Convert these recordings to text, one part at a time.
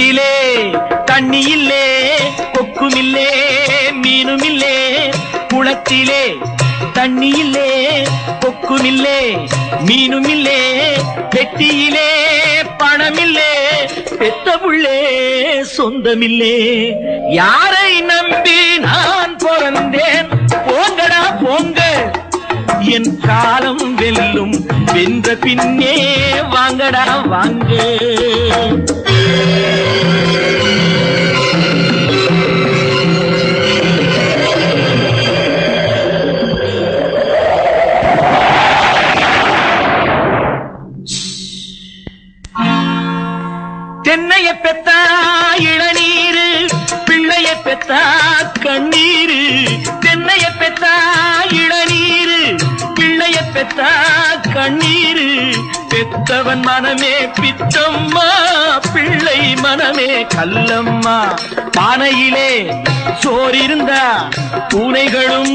குளத்திலே தண்ணி இல்லே கொக்குமில்லே மீனுமில்லே குளத்திலே தண்ணி இல்லே கொக்குமில்லே மீனுமில்லே பெட்டியிலே பணமில்லே பெத்த புள்ளே சொந்தமில்லே. யாரை நம்பி நான் பிறந்தேன்? போங்கடா போங்க. என் காலம் வெல்லும் வென்ற பின்னே வாங்கடா வாங்க. தென்னைய பெத்தா இளநீரு பிள்ளைய பெத்தா கண்ணீரு. தென்னைய பெத்தா இளநீரு பிள்ளைய பெத்தா கண்ணீரு. பெத்தவன் மனமே பித்தம்மா பிள்ளை மனமே கல்லம்மா. பானையிலே சோறிருந்தா பூனைகளும்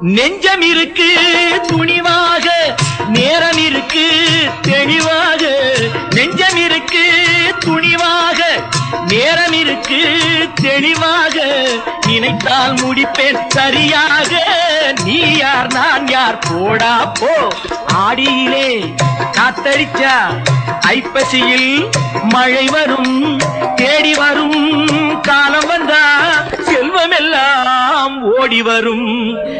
நெஞ்சம் இருக்கு துணிவாக நேரம் இருக்கு தெளிவாக. நெஞ்சம் இருக்கு துணிவாக நேரம் இருக்கு தெளிவாக. நினைத்தால் முடிப்பேன் சரியாக. நீ யார் நான் யார்? போடா போ. ஆடியிலே காத்தடிச்சா ஐப்பசியில் மழை வரும் தேடி வரும். காலம் வந்தா செல்வம் எல்லாம் ஓடி வரும்.